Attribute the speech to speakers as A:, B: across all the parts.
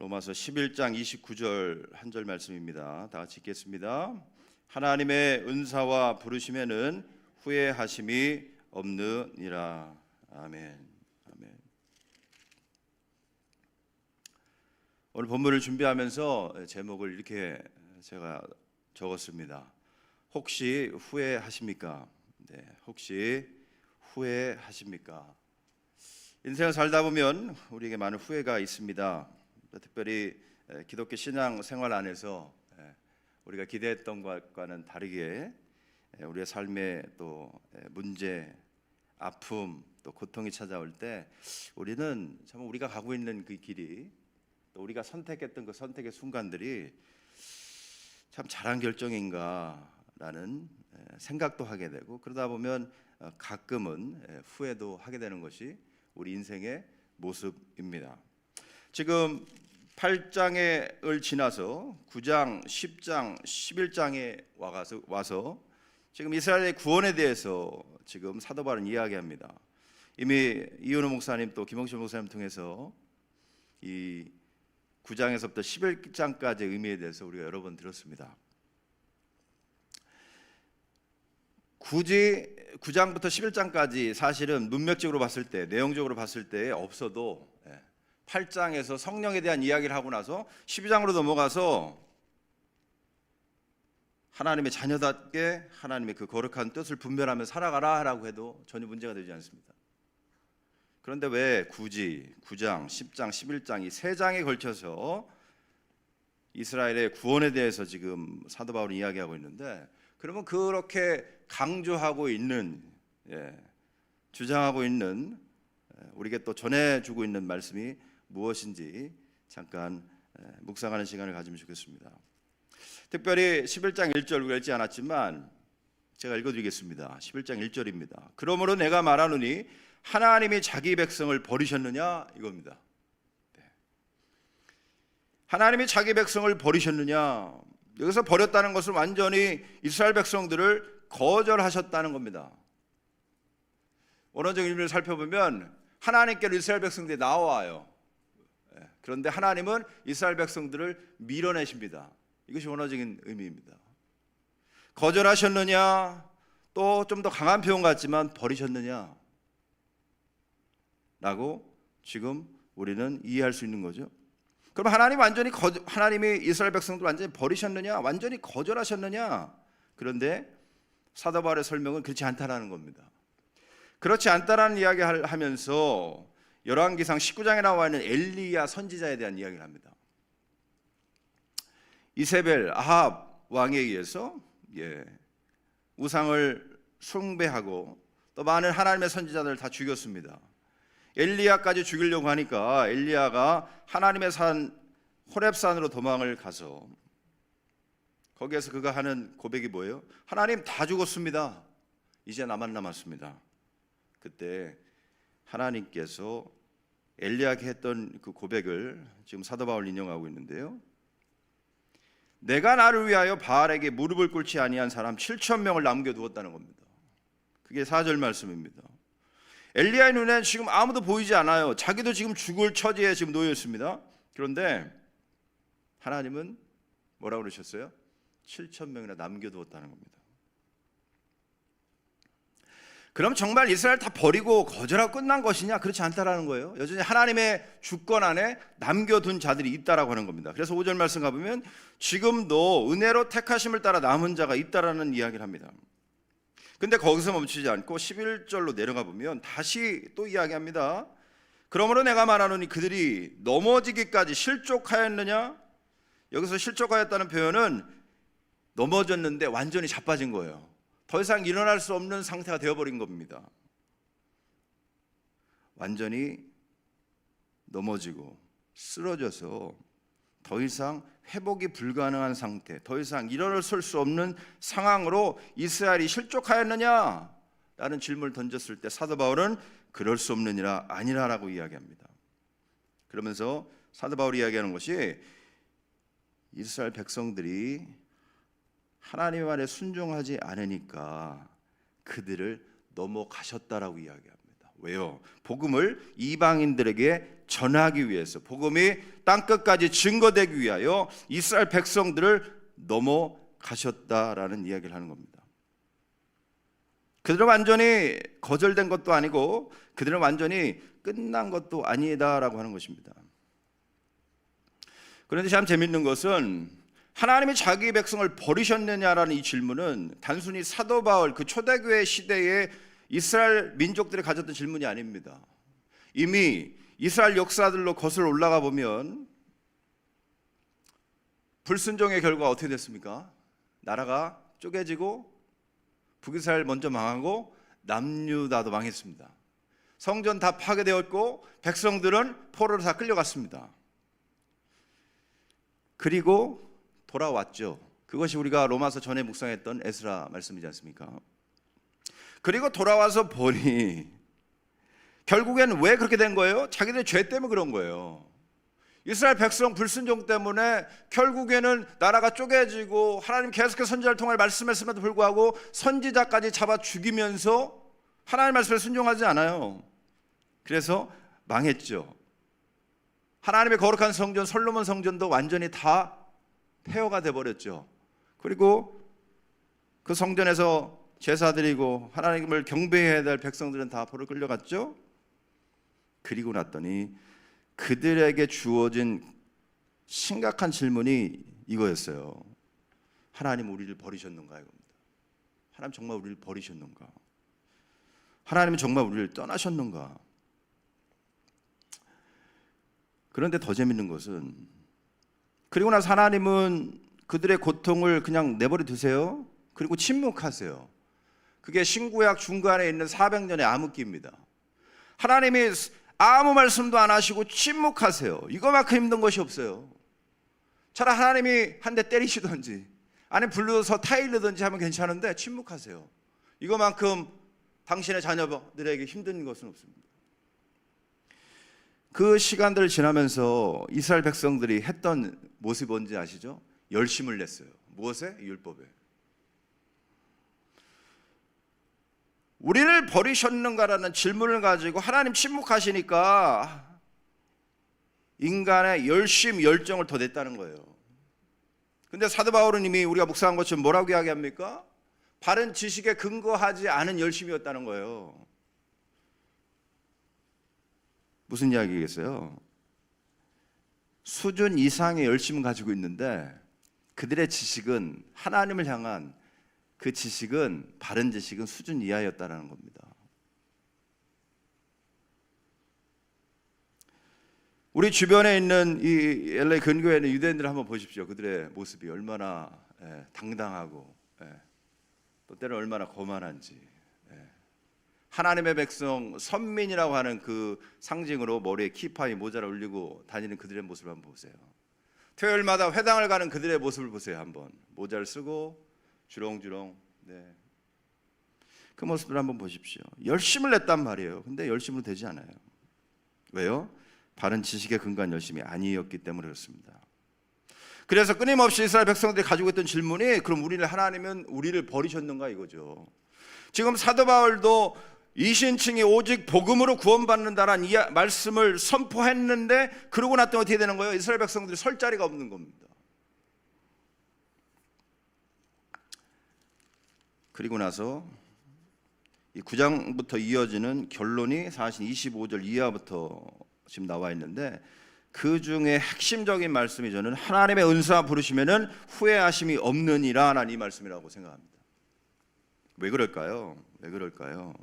A: 로마서 11장 29절 한 절 말씀입니다. 다 같이 읽겠습니다. 하나님의 은사와 부르심에는 후회하심이 없느니라. 아멘. 아멘. 오늘 본문을 준비하면서 제목을 이렇게 제가 적었습니다. 혹시 후회하십니까? 네, 혹시 후회하십니까? 인생을 살다 보면 우리에게 많은 후회가 있습니다. 특별히 에, 기독교 신앙 생활 안에서 에, 우리가 기대했던 것과는 다르게 에, 우리의 삶에 또 에, 문제, 아픔, 또 고통이 찾아올 때 우리는 참 우리가 가고 있는 그 길이 또 우리가 선택했던 그 선택의 순간들이 참 잘한 결정인가라는 에, 생각도 하게 되고 그러다 보면 어, 가끔은 에, 후회도 하게 되는 것이 우리 인생의 모습입니다. 지금 8장을 지나서 9장, 10장, 11장에 와서 와서 지금 이스라엘의 구원에 대해서 지금 사도 바울은 이야기합니다. 이미 이현우 목사님 또 김홍실 목사님 통해서 이 9장에서부터 11장까지의 의미에 대해서 우리가 여러 번 들었습니다. 굳이 9장부터 11장까지 사실은 문맥적으로 봤을 때, 내용적으로 봤을 때 없어도 8장에서 성령에 대한 이야기를 하고 나서 12장으로 넘어가서 하나님의 자녀답게 하나님의 그 거룩한 뜻을 분별하며 살아가라 라고 해도 전혀 문제가 되지 않습니다. 그런데 왜 굳이 9장, 10장, 11장 이 세 장에 걸쳐서 이스라엘의 구원에 대해서 지금 사도 바울이 이야기하고 있는데 그러면 그렇게 강조하고 있는 예, 주장하고 있는 예, 우리에게 또 전해주고 있는 말씀이 무엇인지 잠깐 예, 묵상하는 시간을 가지면 좋겠습니다. 특별히 11장 1절 우리가 읽지 않았지만 제가 읽어드리겠습니다. 11장 1절입니다. 그러므로 내가 말하노니 하나님이 자기 백성을 버리셨느냐 이겁니다. 네. 하나님이 자기 백성을 버리셨느냐 여기서 버렸다는 것은 완전히 이스라엘 백성들을 거절하셨다는 겁니다. 원어적인 의미를 살펴보면 하나님께로 이스라엘 백성들이 나와요. 예, 그런데 하나님은 이스라엘 백성들을 밀어내십니다. 이것이 원어적인 의미입니다. 거절하셨느냐? 또 좀 더 강한 표현 같지만 버리셨느냐? 라고 지금 우리는 이해할 수 있는 거죠. 그럼 하나님 완전히 거, 하나님이 이스라엘 백성들 완전히 버리셨느냐? 완전히 거절하셨느냐? 그런데 사도 바울의 설명은 그렇지 않다라는 겁니다. 그렇지 않다라는 이야기를 하면서 열왕기상 19장에 나와 있는 엘리야 선지자에 대한 이야기를 합니다. 이세벨 아합 왕에 의해서 예, 우상을 숭배하고 또 많은 하나님의 선지자들을 다 죽였습니다. 엘리야까지 죽이려고 하니까 엘리야가 하나님의 산 호렙산으로 도망을 가서 거기에서 그가 하는 고백이 뭐예요? 하나님 다 죽었습니다. 이제 나만 남았습니다. 그때 하나님께서 엘리야에게 했던 그 고백을 지금 사도 바울 인용하고 있는데요. 내가 나를 위하여 바알에게 무릎을 꿇지 아니한 사람 7천 명을 남겨 두었다는 겁니다. 그게 4절 말씀입니다. 엘리야의 눈에 지금 아무도 보이지 않아요. 자기도 지금 죽을 처지에 지금 놓여 있습니다. 그런데 하나님은 뭐라고 그러셨어요? 7천 명이나 남겨 두었다는 겁니다. 그럼 정말 이스라엘 다 버리고 거절하고 끝난 것이냐? 그렇지 않다라는 거예요. 여전히 하나님의 주권 안에 남겨둔 자들이 있다라고 하는 겁니다. 그래서 5절 말씀 가보면 지금도 은혜로 택하심을 따라 남은 자가 있다라는 이야기를 합니다. 근데 거기서 멈추지 않고 11절로 내려가 보면 다시 또 이야기합니다. 그러므로 내가 말하노니 그들이 넘어지기까지 실족하였느냐? 여기서 실족하였다는 표현은 넘어졌는데 완전히 자빠진 거예요. 더 이상 일어날 수 없는 상태가 되어버린 겁니다. 완전히 넘어지고 쓰러져서 더 이상 회복이 불가능한 상태, 더 이상 일어설 수 없는 상황으로 이스라엘이 실족하였느냐? 라는 질문을 던졌을 때 사도 바울은 그럴 수 없느니라 아니라라고 이야기합니다. 그러면서 사도 바울이 이야기하는 것이 이스라엘 백성들이 하나님의 말에 순종하지 않으니까 그들을 넘어가셨다라고 이야기합니다. 왜요? 복음을 이방인들에게 전하기 위해서 복음이 땅 끝까지 증거되기 위하여 이스라엘 백성들을 넘어가셨다라는 이야기를 하는 겁니다. 그들은 완전히 거절된 것도 아니고 그들은 완전히 끝난 것도 아니다라고 하는 것입니다. 그런데 참 재밌는 것은 하나님이 자기 백성을 버리셨느냐라는 이 질문은 단순히 사도 바울 그 초대교회 시대에 이스라엘 민족들이 가졌던 질문이 아닙니다. 이미 이스라엘 역사들로 거슬러 올라가 보면 불순종의 결과 어떻게 됐습니까? 나라가 쪼개지고 북이스라엘 먼저 망하고 남유다도 망했습니다. 성전 다 파괴되었고 백성들은 포로로 다 끌려갔습니다. 그리고 돌아왔죠. 그것이 우리가 로마서 전에 묵상했던 에스라 말씀이지 않습니까? 그리고 돌아와서 보니 결국엔 왜 그렇게 된 거예요? 자기들의 죄 때문에 그런 거예요. 이스라엘 백성 불순종 때문에 결국에는 나라가 쪼개지고 하나님 계속해서 선지자를 통해 말씀했음에도 불구하고 선지자까지 잡아 죽이면서 하나님 말씀에 순종하지 않아요. 그래서 망했죠. 하나님의 거룩한 성전 솔로몬 성전도 완전히 다 폐허가 돼 버렸죠. 그리고 그 성전에서 제사 드리고 하나님을 경배해야 될 백성들은 다 포로 끌려갔죠. 그리고 났더니 그들에게 주어진 심각한 질문이 이거였어요. 하나님 우리를 버리셨는가 이겁니다. 하나님 정말 우리를 버리셨는가? 하나님은 정말 우리를 떠나셨는가? 그런데 더 재밌는 것은 그리고 나서 하나님은 그들의 고통을 그냥 내버려 두세요. 그리고 침묵하세요. 그게 신구약 중간에 있는 400년의 암흑기입니다. 하나님이 아무 말씀도 안 하시고 침묵하세요. 이거만큼 힘든 것이 없어요. 차라리 하나님이 한 대 때리시든지 아니 불러서 타일르든지 하면 괜찮은데 침묵하세요. 이거만큼 당신의 자녀들에게 힘든 것은 없습니다. 그 시간들을 지나면서 이스라엘 백성들이 했던 모습이 뭔지 아시죠? 열심을 냈어요. 무엇에? 율법에. 우리를 버리셨는가라는 질문을 가지고 하나님 침묵하시니까 인간의 열심, 열정을 더 냈다는 거예요. 근데 사도 바울은 이미 우리가 묵상한 것처럼 뭐라고 이야기합니까? 바른 지식에 근거하지 않은 열심이었다는 거예요. 무슨 이야기겠어요? 수준 이상의 열심을 가지고 있는데 그들의 지식은 하나님을 향한 그 지식은 바른 지식은 수준 이하였다라는 겁니다. 우리 주변에 있는 이 LA 근교에 있는 유대인들 한번 보십시오. 그들의 모습이 얼마나 예, 당당하고 예, 또 때는 얼마나 거만한지. 예. 하나님의 백성 선민이라고 하는 그 상징으로 머리에 키파이 모자를 올리고 다니는 그들의 모습을 한번 보세요. 토요일마다 회당을 가는 그들의 모습을 보세요. 한번 모자를 쓰고 주렁주렁. 네. 그 모습을 한번 보십시오. 열심을 냈단 말이에요. 근데 열심으로 되지 않아요. 왜요? 바른 지식에 근거한 열심이 아니었기 때문에 그렇습니다. 그래서 끊임없이 이스라엘 백성들이 가지고 있던 질문이 그럼 우리를 하나님은 우리를 버리셨는가 이거죠. 지금 사도 바울도 이 신층이 오직 복음으로 구원받는다라는 이 말씀을 선포했는데 그러고 났더니 어떻게 되는 거예요? 이스라엘 백성들이 설 자리가 없는 겁니다. 그리고 나서 이 9장부터 이어지는 결론이 사실 25절 이하부터 지금 나와 있는데 그 중에 핵심적인 말씀이 저는 하나님의 은사 부르시면은 후회하심이 없느니라라는 이 말씀이라고 생각합니다. 왜 그럴까요? 왜 그럴까요?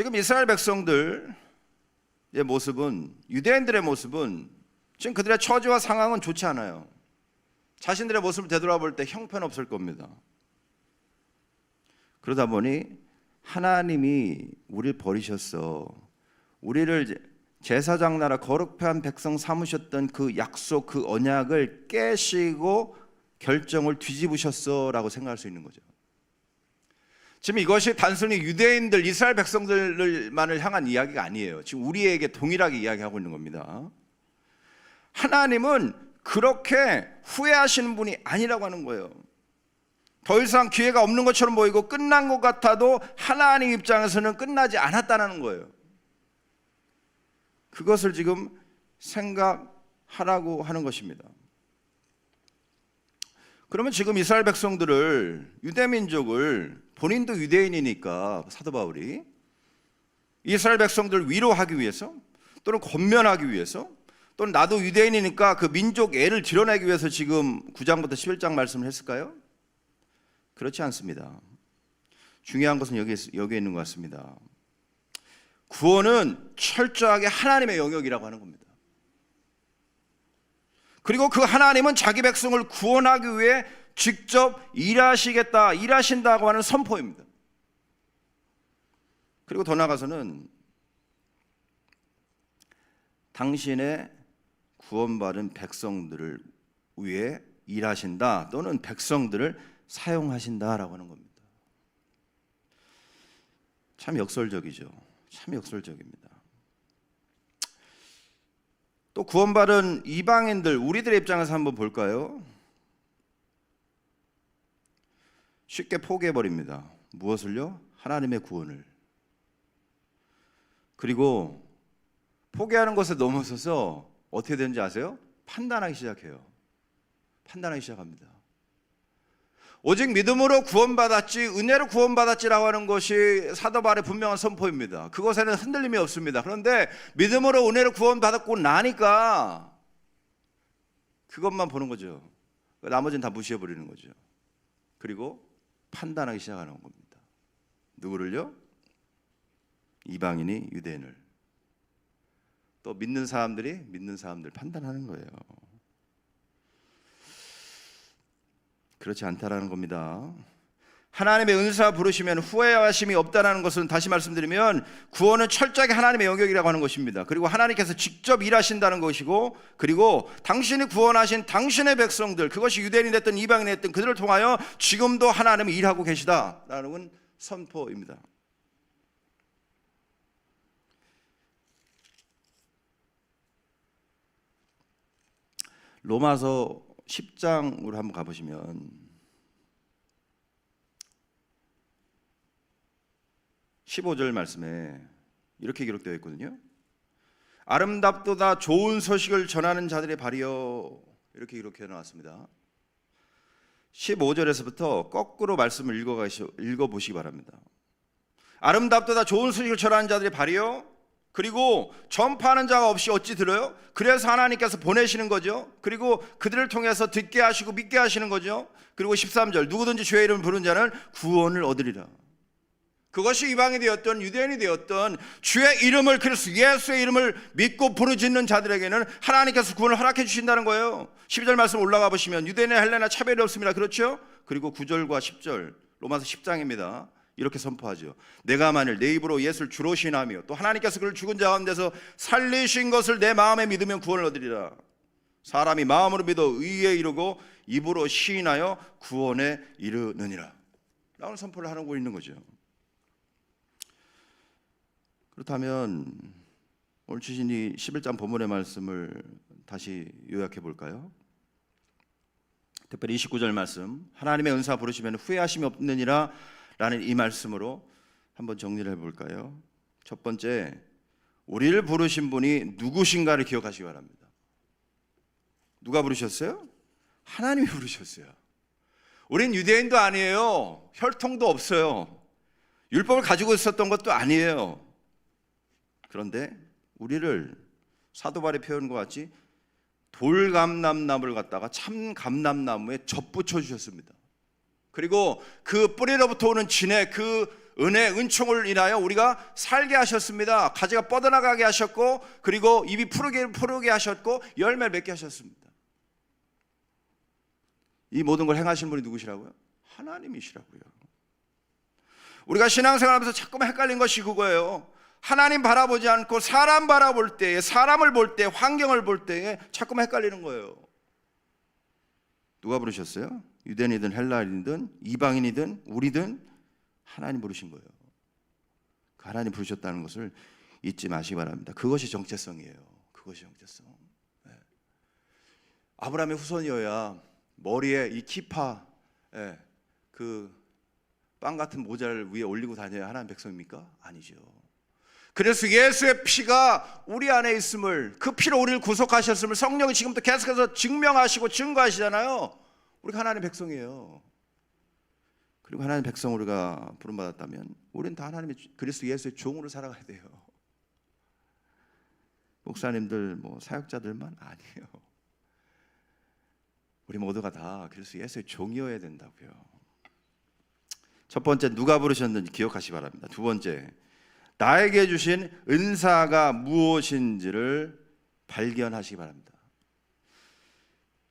A: 지금 이스라엘 백성들의 모습은 유대인들의 모습은 지금 그들의 처지와 상황은 좋지 않아요. 자신들의 모습을 되돌아볼 때 형편없을 겁니다. 그러다 보니 하나님이 우리를 버리셨어. 우리를 제사장 나라 거룩한 백성 삼으셨던 그 약속 그 언약을 깨시고 결정을 뒤집으셨어라고 생각할 수 있는 거죠. 지금 이것이 단순히 유대인들 이스라엘 백성들만을 향한 이야기가 아니에요. 지금 우리에게 동일하게 이야기하고 있는 겁니다. 하나님은 그렇게 후회하시는 분이 아니라고 하는 거예요. 더 이상 기회가 없는 것처럼 보이고 끝난 것 같아도 하나님 입장에서는 끝나지 않았다는 거예요. 그것을 지금 생각하라고 하는 것입니다. 그러면 지금 이스라엘 백성들을 유대 민족을 본인도 유대인이니까 사도 바울이 이스라엘 백성들을 위로하기 위해서 또는 권면하기 위해서 또는 나도 유대인이니까 그 민족 애를 드러내기 위해서 지금 9장부터 11장 말씀을 했을까요? 그렇지 않습니다. 중요한 것은 여기 여기에 있는 것 같습니다. 구원은 철저하게 하나님의 영역이라고 하는 겁니다. 그리고 그 하나님은 자기 백성을 구원하기 위해 직접 일하시겠다, 일하신다고 하는 선포입니다. 그리고 더 나아가서는 당신의 구원받은 백성들을 위해 일하신다 또는 백성들을 사용하신다라고 하는 겁니다. 참 역설적이죠. 참 역설적입니다. 또 구원받은 이방인들 우리들의 입장에서 한번 볼까요? 쉽게 포기해 버립니다. 무엇을요? 하나님의 구원을. 그리고 포기하는 것에 넘어서서 어떻게 되는지 아세요? 판단하기 시작해요. 판단하기 시작합니다. 오직 믿음으로 구원받았지 은혜로 구원받았지라고 하는 것이 사도 바울의 분명한 선포입니다. 그것에는 흔들림이 없습니다. 그런데 믿음으로 은혜로 구원받았고 나니까 그것만 보는 거죠. 나머지는 다 무시해 버리는 거죠. 그리고 판단하기 시작하는 겁니다. 누구를요? 이방인이 유대인을 또 믿는 사람들이 믿는 사람들 판단하는 거예요. 그렇지 않다라는 겁니다. 하나님의 은사 부르시면 후회하심이 없다라는 것은 다시 말씀드리면 구원은 철저하게 하나님의 영역이라고 하는 것입니다. 그리고 하나님께서 직접 일하신다는 것이고 그리고 당신이 구원하신 당신의 백성들 그것이 유대인이 됐든 이방인이 됐든 그들을 통하여 지금도 하나님이 일하고 계시다라는 선포입니다. 로마서 10장으로 한번 가보시면 15절 말씀에 이렇게 기록되어 있거든요. 아름답도다 좋은 소식을 전하는 자들의 발이여 이렇게 기록해 나왔습니다. 15절에서부터 거꾸로 말씀을 읽어 보시기 바랍니다. 아름답도다 좋은 소식을 전하는 자들의 발이여 그리고 전파하는 자가 없이 어찌 들어요? 그래서 하나님께서 보내시는 거죠. 그리고 그들을 통해서 듣게 하시고 믿게 하시는 거죠. 그리고 13절 누구든지 주의 이름을 부른 자는 구원을 얻으리라. 그것이 이방이 되었던 유대인이 되었던 주의 이름을 그리스 예수의 이름을 믿고 부르짖는 자들에게는 하나님께서 구원을 허락해 주신다는 거예요. 12절 말씀 올라가 보시면 유대인의 헬레나 차별이 없습니다. 그렇죠? 그리고 9절과 10절 로마서 10장입니다. 이렇게 선포하죠. 내가 만일 내 입으로 예수를 주로 신하며 또 하나님께서 그를 죽은 자 가운데서 살리신 것을 내 마음에 믿으면 구원을 얻으리라. 사람이 마음으로 믿어 의에 이르고 입으로 시인하여 구원에 이르느니라. 라는 선포를 하고 있는 거죠. 그렇다면 오늘 주신 이 11장 본문의 말씀을 다시 요약해 볼까요? 특별히 29절 말씀 하나님의 은사 부르시면 후회하심이 없느니라 라는 이 말씀으로 한번 정리를 해볼까요? 첫 번째, 우리를 부르신 분이 누구신가를 기억하시기 바랍니다. 누가 부르셨어요? 하나님이 부르셨어요. 우린 유대인도 아니에요. 혈통도 없어요. 율법을 가지고 있었던 것도 아니에요. 그런데 우리를 사도발의 표현과 같이 돌감남나무를 갖다가 참감남나무에 접붙여 주셨습니다. 그리고 그 뿌리로부터 오는 진의 그 은혜, 은총을 인하여 우리가 살게 하셨습니다. 가지가 뻗어나가게 하셨고, 그리고 입이 푸르게, 푸르게 하셨고, 열매를 맺게 하셨습니다. 이 모든 걸 행하신 분이 누구시라고요? 하나님이시라고요. 우리가 신앙생활하면서 자꾸만 헷갈린 것이 그거예요. 하나님 바라보지 않고 사람 바라볼 때에, 사람을 볼 때, 환경을 볼 때에 자꾸만 헷갈리는 거예요. 누가 부르셨어요? 유대인이든 헬라인이든 이방인이든 우리든 하나님 부르신 거예요. 그 하나님 부르셨다는 것을 잊지 마시기 바랍니다. 그것이 정체성이에요. 그것이 정체성. 네. 아브라함의 후손이어야 머리에 이 키파, 네. 그빵 같은 모자를 위에 올리고 다녀야 하나님 백성입니까? 아니죠. 그래서 예수의 피가 우리 안에 있음을 그 피로 우리를 구속하셨음을 성령이 지금부터 계속해서 증명하시고 증거하시잖아요. 우리가 하나님의 백성이에요. 그리고 하나님 백성 우리가 부름받았다면 우리는 다 하나님의 그리스도 예수의 종으로 살아가야 돼요. 목사님들 뭐 사역자들만 아니에요. 우리 모두가 다 그리스도 예수의 종이어야 된다고요. 첫 번째 누가 부르셨는지 기억하시 기 바랍니다. 두 번째 나에게 주신 은사가 무엇인지를 발견하시기 바랍니다.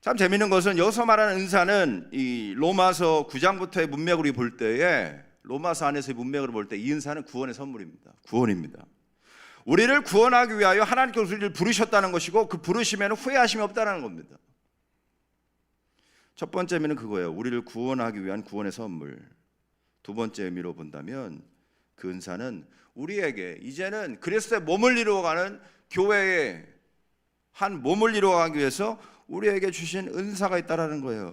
A: 참 재미있는 것은 여기서 말하는 은사는 이 로마서 9장부터의 문맥으로 볼 때에 로마서 안에서의 문맥으로 볼 때 이 은사는 구원의 선물입니다. 구원입니다. 우리를 구원하기 위하여 하나님께서 우리를 부르셨다는 것이고 그 부르심에는 후회하심이 없다는 겁니다. 첫 번째 의미는 그거예요. 우리를 구원하기 위한 구원의 선물. 두 번째 의미로 본다면 그 은사는 우리에게 이제는 그리스도의 몸을 이루어가는 교회의 한 몸을 이루어가기 위해서 우리에게 주신 은사가 있다라는 거예요.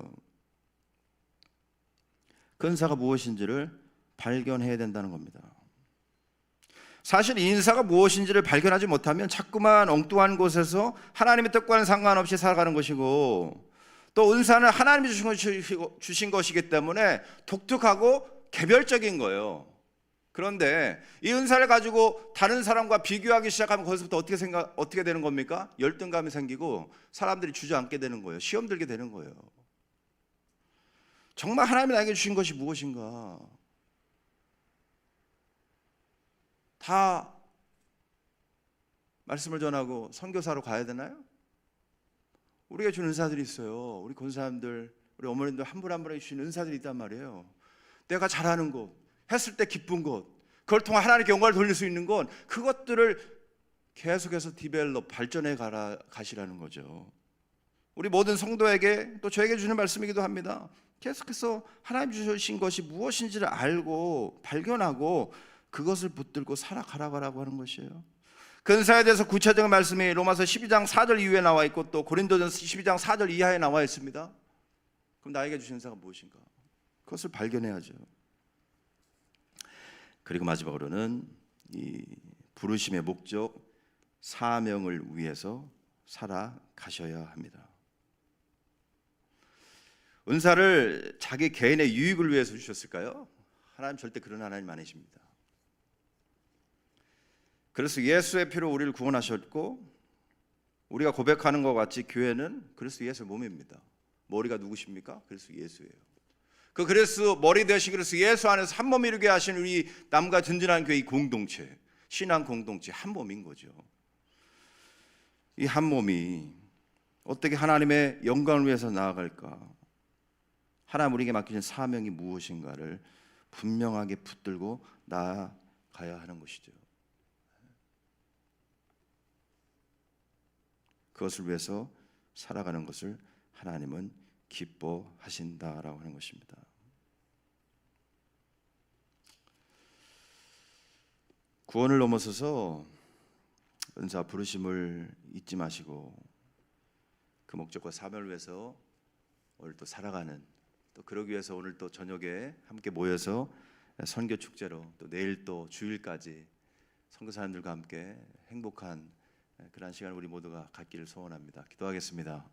A: 그 은사가 무엇인지를 발견해야 된다는 겁니다. 사실 이 인사가 무엇인지를 발견하지 못하면 자꾸만 엉뚱한 곳에서 하나님의 뜻과는 상관없이 살아가는 것이고 또 은사는 하나님이 주신 것이기 때문에 독특하고 개별적인 거예요. 그런데 이 은사를 가지고 다른 사람과 비교하기 시작하면 거기서부터 어떻게 생각 어떻게 되는 겁니까? 열등감이 생기고 사람들이 주저앉게 되는 거예요. 시험 들게 되는 거예요. 정말 하나님이 나에게 주신 것이 무엇인가? 다 말씀을 전하고 선교사로 가야 되나요? 우리가 준 은사들이 있어요. 우리 권사님들, 우리 어머님들 한 분 한 분에게 주신 은사들이 있단 말이에요. 내가 잘하는 것, 했을 때 기쁜 것, 그걸 통해 하나님께 영광을 돌릴 수 있는 건 그것들을 계속해서 디벨롭 발전해 가라 가시라는 거죠. 우리 모든 성도에게 또 저에게 주는 말씀이기도 합니다. 계속해서 하나님 주신 것이 무엇인지를 알고 발견하고 그것을 붙들고 살아가라고 하는 것이에요. 근사에 대해서 구체적인 말씀이 로마서 12장 4절 이후에 나와 있고 또 고린도전서 12장 4절 이하에 나와 있습니다. 그럼 나에게 주신 은사가 무엇인가? 그것을 발견해야죠. 그리고 마지막으로는 이 부르심의 목적 사명을 위해서 살아가셔야 합니다. 은사를 자기 개인의 유익을 위해서 주셨을까요? 하나님 절대 그런 하나님 아니십니다. 그래서 예수의 피로 우리를 구원하셨고 우리가 고백하는 것 같이 교회는 그리스도 예수의 몸입니다. 머리가 누구십니까? 그리스도 예수예요. 그 그리스도 머리 되신 그리스도 예수 안에서 한 몸 이루게 하신 우리 남과 든든한 교회 공동체, 신앙 공동체 한 몸인 거죠. 이 한 몸이 어떻게 하나님의 영광을 위해서 나아갈까? 하나님 우리에게 맡기신 사명이 무엇인가를 분명하게 붙들고 나아가야 하는 것이죠. 그것을 위해서 살아가는 것을 하나님은 기뻐하신다라고 하는 것입니다. 구원을 넘어서서 은사 부르심을 잊지 마시고 그 목적과 사명을 위해서 오늘 또 살아가는 또 그러기 위해서 오늘 또 저녁에 함께 모여서 선교 축제로 또 내일 또 주일까지 선교사님들과 함께 행복한 그런 시간을 우리 모두가 갖기를 소원합니다. 기도하겠습니다.